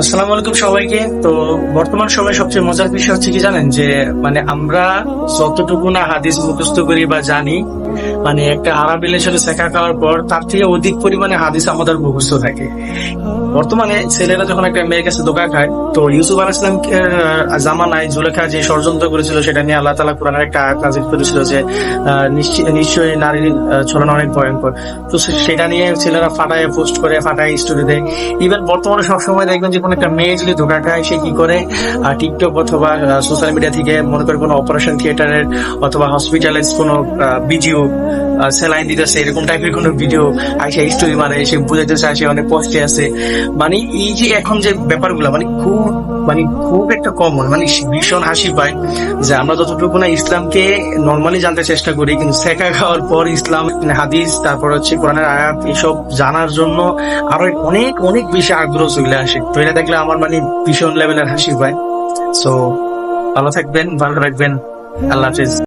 আসসালামু আলাইকুম সবাইকে। তো বর্তমান সময়ে সবচেয়ে মজার বিষয় হচ্ছে কি জানেন? যে মানে আমরা যতটুকু না হাদিস মুখস্থ করি বা জানি মানে একটা আরাবিলের সাথে শেখা খাওয়ার পর তার থেকে অধিক পরিমাণে হাদিস আমাদের মুখস্থ থাকে। বর্তমানে ছেলেরা যখন একটা মেয়ের কাছে ধোকা খায়, তো ইউসুফ আল ইসলামকে জামানায় জুলেখা যে ষড়যন্ত্র করেছিল সেটা নিয়ে আল্লাহ তালা কোরআনের একটা আয়াত নাজিল করেছিল যে নিশ্চয়ই নারীর ছলনা অনেক ভয়ঙ্কর। তো সেটা নিয়ে ছেলেরা ফাটায়, পোস্ট করে, ফাটায় স্টোরি দেয়। ইভেন বর্তমানে সবসময় দেখবেন যে কোনো একটা মেয়ে যদি ধোকা খায়, সে কি করে? টিকটক অথবা সোশ্যাল মিডিয়া থেকে মনে করে কোনো অপারেশন থিয়েটারের অথবা হসপিটালাইজ কোনো ভিডিও সেলাইন দিতেছে, এরকম টাইপের কোনো ভিডিও আইসা স্টোরি মারে সে বুঝাইতে চায় সে অনেক কষ্টে আছে। মানে এই যে এখন যে ব্যাপারগুলো মানে খুব মানে খুব একটা কমন মানে ভীষণ হাসি পায় যে আমরা যতটুকু না ইসলামকে নর্মালি জানতে চেষ্টা করি, কিন্তু শেখা খাওয়ার পর ইসলাম মানে হাদিস, তারপর হচ্ছে কোরআনের আয়াত, এসব জানার জন্য আরও অনেক অনেক বেশি আগ্রহ চলে আসে। তো এটা দেখলে আমার মানে ভীষণ লেভেলের হাসি পায়। সো ভালো থাকবেন, ভালো রাখবেন আল্লাহ হাফিজ।